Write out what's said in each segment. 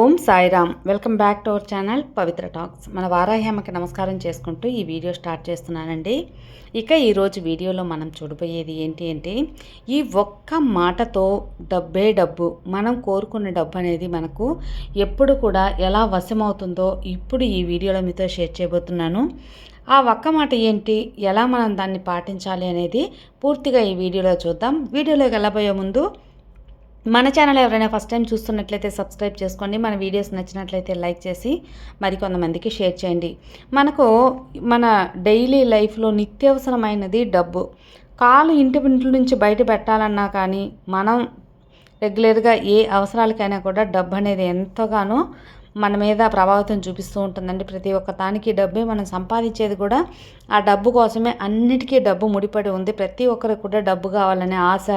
Om Sairam. Welcome back to our channel Pavitra talks. మన వారాహ్యామకి నమస్కారం చేసుకుంటూ ఈ వీడియో స్టార్ట్ చేస్తున్నానండి. ఇక ఈరోజు వీడియోలో మనం చూడబోయేది ఏంటి అంటే ఈ ఒక్క మాటతో డబ్బే డబ్బు మనం కోరుకున్న డబ్బు అనేది మనకు ఎప్పుడు కూడా ఎలా వశమవుతుందో ఇప్పుడు ఈ వీడియోలో మీతో షేర్ చేయబోతున్నాను. ఆ ఒక్క మాట ఏంటి ఎలా మనం దాన్ని పాటించాలి అనేది పూర్తిగా ఈ వీడియోలో చూద్దాం. వీడియోలోకి వెళ్ళబోయే ముందు మన ఛానల్ ఎవరైనా ఫస్ట్ టైం చూస్తున్నట్లయితే సబ్స్క్రైబ్ చేసుకోండి. మన వీడియోస్ నచ్చినట్లయితే లైక్ చేసి మరికొంతమందికి షేర్ చేయండి. మనకు మన డైలీ లైఫ్లో నిత్యవసరమైనది డబ్బు. కాలు ఇంటి ఇంటి నుంచి బయట పెట్టాలన్నా కానీ మనం రెగ్యులర్గా ఏ అవసరాలకైనా కూడా డబ్బు అనేది ఎంతగానో మన మీద ప్రభావితం చూపిస్తూ ఉంటుందండి. ప్రతి ఒక్క దానికి డబ్బే మనం సంపాదించేది కూడా ఆ డబ్బు కోసమే అన్నిటికీ డబ్బు ముడిపడి ఉంది. ప్రతి ఒక్కరికి కూడా డబ్బు కావాలనే ఆశ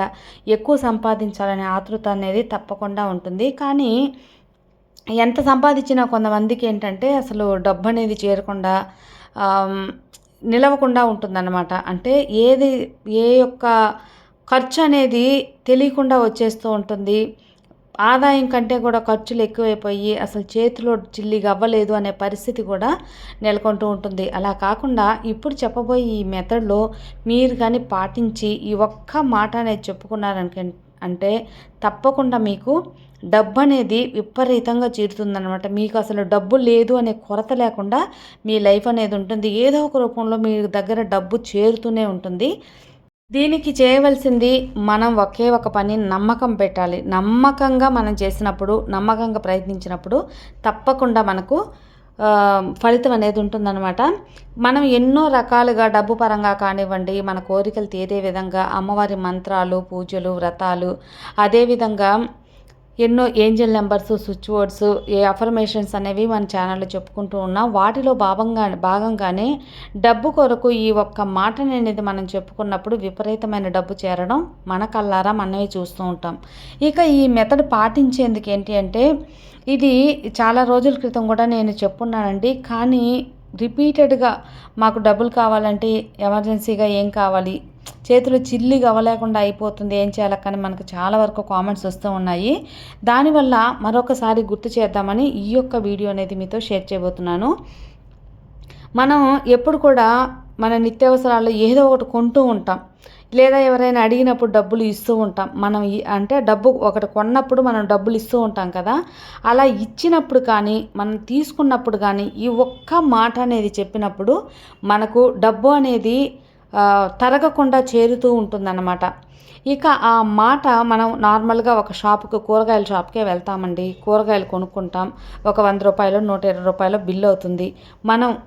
ఎక్కువ సంపాదించాలనే ఆతృత అనేది తప్పకుండా ఉంటుంది. కానీ ఎంత సంపాదించినా కొంతమందికి ఏంటంటే అసలు డబ్బు అనేది చేరకుండా నిలవకుండా ఉంటుందన్నమాట. అంటే ఏది ఏ యొక్క ఖర్చు అనేది తెలియకుండా వచ్చేస్తూ ఉంటుంది. ఆదాయం కంటే కూడా ఖర్చులు ఎక్కువైపోయి అసలు చేతిలో చిల్లిగా అవ్వలేదు అనే పరిస్థితి కూడా నెలకొంటూ ఉంటుంది. అలా కాకుండా ఇప్పుడు చెప్పబోయే ఈ మెథడ్లో మీరు కానీ పాటించి ఈ ఒక్క మాట అనేది చెప్పుకున్నారనుక అంటే తప్పకుండా మీకు డబ్బు అనేది విపరీతంగా చీరుతుందనమాట మీకు అసలు డబ్బు లేదు అనే కొరత లేకుండా మీ లైఫ్ అనేది ఉంటుంది. ఏదో ఒక రూపంలో మీ దగ్గర డబ్బు చేరుతూనే ఉంటుంది. దీనికి చేయవలసింది మనం ఒకే ఒక పని నమ్మకం పెట్టాలి. నమ్మకంగా మనం చేసినప్పుడు నమ్మకంగా ప్రయత్నించినప్పుడు తప్పకుండా మనకు ఫలితం అనేది ఉంటుందన్నమాట. మనం ఎన్నో రకాలుగా డబ్బు పరంగా కానివ్వండి మన కోరికలు తీరే విధంగా అమ్మవారి మంత్రాలు పూజలు వ్రతాలు అదేవిధంగా ఎన్నో ఏంజల్ నెంబర్స్ స్విచ్ బోర్డ్స్ ఏ అఫర్మేషన్స్ అనేవి మన ఛానల్లో చెప్పుకుంటూ ఉన్నాం. వాటిలో భాగంగా భాగంగానే డబ్బు కొరకు ఈ ఒక్క మాట అనేది మనం చెప్పుకున్నప్పుడు విపరీతమైన డబ్బు చేరడం మన కల్లారా మనమే చూస్తూ ఉంటాం. ఇక ఈ మెథడ్ పాటించేందుకు ఏంటి అంటే ఇది చాలా రోజుల క్రితం కూడా నేను చెప్పున్నానండి. కానీ రిపీటెడ్గా మాకు డబ్బులు కావాలంటే ఎమర్జెన్సీగా ఏం కావాలి? చేతులు చిల్లి అవ్వలేకుండా అయిపోతుంది ఏం చేయాలి మనకు చాలా వరకు కామెంట్స్ వస్తూ ఉన్నాయి. దానివల్ల మరొకసారి గుర్తు చేద్దామని ఈ యొక్క వీడియో అనేది మీతో షేర్ చేయబోతున్నాను. మనం ఎప్పుడు కూడా మన నిత్యావసరాలు ఏదో ఒకటి కొంటూ ఉంటాం. లేదా ఎవరైనా అడిగినప్పుడు డబ్బులు ఇస్తూ ఉంటాం. మనం అంటే డబ్బు ఒకటి కొన్నప్పుడు మనం డబ్బులు ఇస్తూ ఉంటాం కదా. అలా ఇచ్చినప్పుడు కానీ మనం తీసుకున్నప్పుడు కానీ ఈ ఒక్క మాట అనేది చెప్పినప్పుడు మనకు డబ్బు అనేది తరగకుండా చేరుతూ ఉంటుందన్నమాట. ఇక ఆ మాట మనం నార్మల్గా ఒక షాపుకి కూరగాయల షాప్కే వెళ్తామండి. కూరగాయలు కొనుక్కుంటాం. ఒక వంద రూపాయలు నూట ఇరవై రూపాయలు బిల్ అవుతుంది. మనం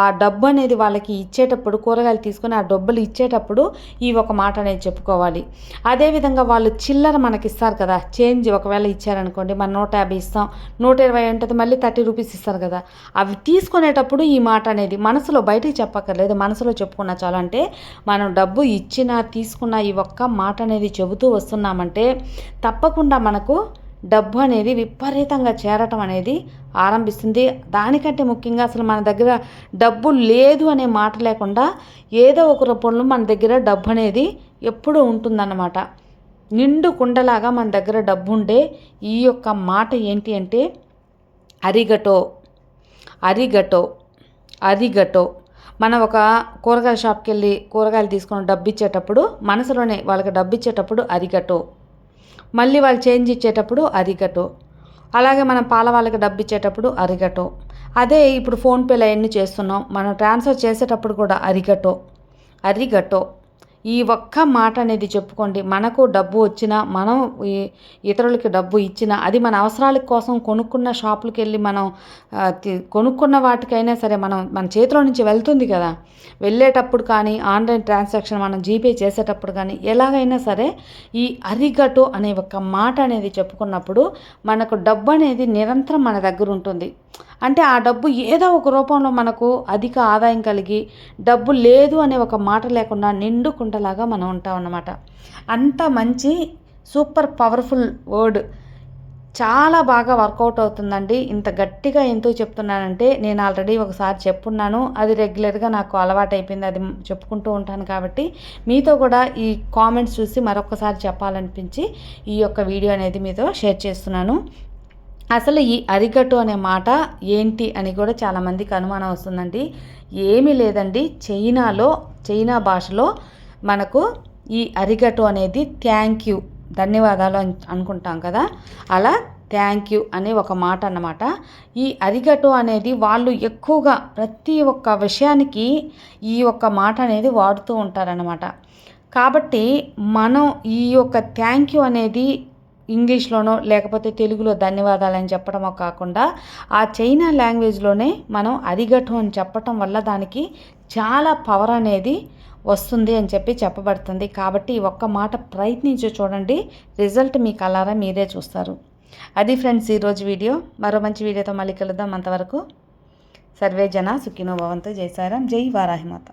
ఆ డబ్బు అనేది వాళ్ళకి ఇచ్చేటప్పుడు కూరగాయలు తీసుకొని ఆ డబ్బులు ఇచ్చేటప్పుడు ఈ ఒక మాట అనేది చెప్పుకోవాలి. అదేవిధంగా వాళ్ళు చిల్లర మనకి ఇస్తారు కదా చేంజ్ ఒకవేళ ఇచ్చారనుకోండి మన నూట యాభై ఇస్తాం నూట ఇరవై ఉంటుంది మళ్ళీ థర్టీ రూపీస్ ఇస్తారు కదా. అవి తీసుకునేటప్పుడు ఈ మాట అనేది మనసులో బయటికి చెప్పక్కర్లేదు మనసులో చెప్పుకున్న చాలు. అంటే మనం డబ్బు ఇచ్చినా తీసుకున్న ఈ ఒక్క మాట అనేది చెబుతూ వస్తున్నామంటే తప్పకుండా మనకు డబ్బు అనేది విపరీతంగా చేరటం అనేది ఆరంభిస్తుంది. దానికంటే ముఖ్యంగా అసలు మన దగ్గర డబ్బు లేదు అనే మాట లేకుండా ఏదో ఒక రూపంలో మన దగ్గర డబ్బు అనేది ఎప్పుడూ ఉంటుందన్నమాట. నిండు కుండలాగా మన దగ్గర డబ్బు ఉండే ఈ యొక్క మాట ఏంటి అంటే అరిగటో అరిగటో అరిగటో. మనం ఒక కూరగాయల షాప్కి వెళ్ళి కూరగాయలు తీసుకొని డబ్బు ఇచ్చేటప్పుడు మనసులోనే వాళ్ళకి డబ్బు ఇచ్చేటప్పుడు అరిగటో. మళ్ళీ వాళ్ళు చేంజ్ ఇచ్చేటప్పుడు అరిగటో. అలాగే మనం పాల వాళ్ళకి డబ్బు ఇచ్చేటప్పుడు అరిగటో. అదే ఇప్పుడు ఫోన్పేలో ఎన్ని చేస్తున్నాం? మనం ట్రాన్స్ఫర్ చేసేటప్పుడు కూడా అరిగటో. అరిగటో. ఈ ఒక్క మాట అనేది చెప్పుకోండి. మనకు డబ్బు వచ్చినా మనం ఇతరులకి డబ్బు ఇచ్చినా అది మన అవసరాల కోసం కొనుక్కున్న షాపులకి వెళ్ళి మనం కొనుక్కున్న వాటికైనా సరే మనం మన చేతిలో నుంచి వెళ్తుంది కదా. వెళ్ళేటప్పుడు కానీ ఆన్లైన్ ట్రాన్సాక్షన్ మనం జీపే చేసేటప్పుడు కానీ ఎలాగైనా సరే ఈ అరిగటు అనే ఒక మాట అనేది చెప్పుకున్నప్పుడు మనకు డబ్బు అనేది నిరంతరం మన దగ్గర ఉంటుంది. అంటే ఆ డబ్బు ఏదో ఒక రూపంలో మనకు అధిక ఆదాయం కలిగి డబ్బు లేదు అనే ఒక మాట లేకుండా నిండుకుంటలాగా మనం ఉంటాం అన్నమాట. అంత మంచి సూపర్ పవర్ఫుల్ వర్డ్. చాలా బాగా వర్కౌట్ అవుతుందండి. ఇంత గట్టిగా ఎందుకు చెప్తున్నానంటే నేను ఆల్రెడీ ఒకసారి చెప్పున్నాను. అది రెగ్యులర్గా నాకు అలవాటు అయిపోయింది. అది చెప్పుకుంటూ ఉంటాను కాబట్టి మీతో కూడా ఈ కామెంట్స్ చూసి మరొకసారి చెప్పాలనిపించి ఈ యొక్క వీడియో అనేది మీతో షేర్ చేస్తున్నాను. అసలు ఈ అరికట్టు అనే మాట ఏంటి అని కూడా చాలామందికి అనుమానం వస్తుందండి. ఏమీ లేదండి. చైనాలో చైనా భాషలో మనకు ఈ అరిగటు అనేది థ్యాంక్ యూ ధన్యవాదాలు అని అనుకుంటాం కదా. అలా థ్యాంక్ యూ అనే ఒక మాట అన్నమాట. ఈ అరిగటు అనేది వాళ్ళు ఎక్కువగా ప్రతి ఒక్క విషయానికి ఈ ఒక్క మాట అనేది వాడుతూ ఉంటారనమాట కాబట్టి మనం ఈ యొక్క థ్యాంక్ యూ అనేది ఇంగ్లీష్లోనో లేకపోతే తెలుగులో ధన్యవాదాలు అని చెప్పడమో కాకుండా ఆ చైనా లాంగ్వేజ్లోనే మనం అరిగటు అని చెప్పటం వల్ల దానికి చాలా పవర్ అనేది వస్తుంది అని చెప్పి చెప్పబడుతుంది. కాబట్టి ఈ ఒక్క మాట ప్రయత్నించి చూడండి. రిజల్ట్ మీ కలారా మీరే చూస్తారు. అది ఫ్రెండ్స్ ఈరోజు వీడియో. మరో మంచి వీడియోతో మళ్ళీ కలుద్దాం. అంతవరకు సర్వే జన సుఖినోభవంతో జై సారాం జై వారాహిమాత.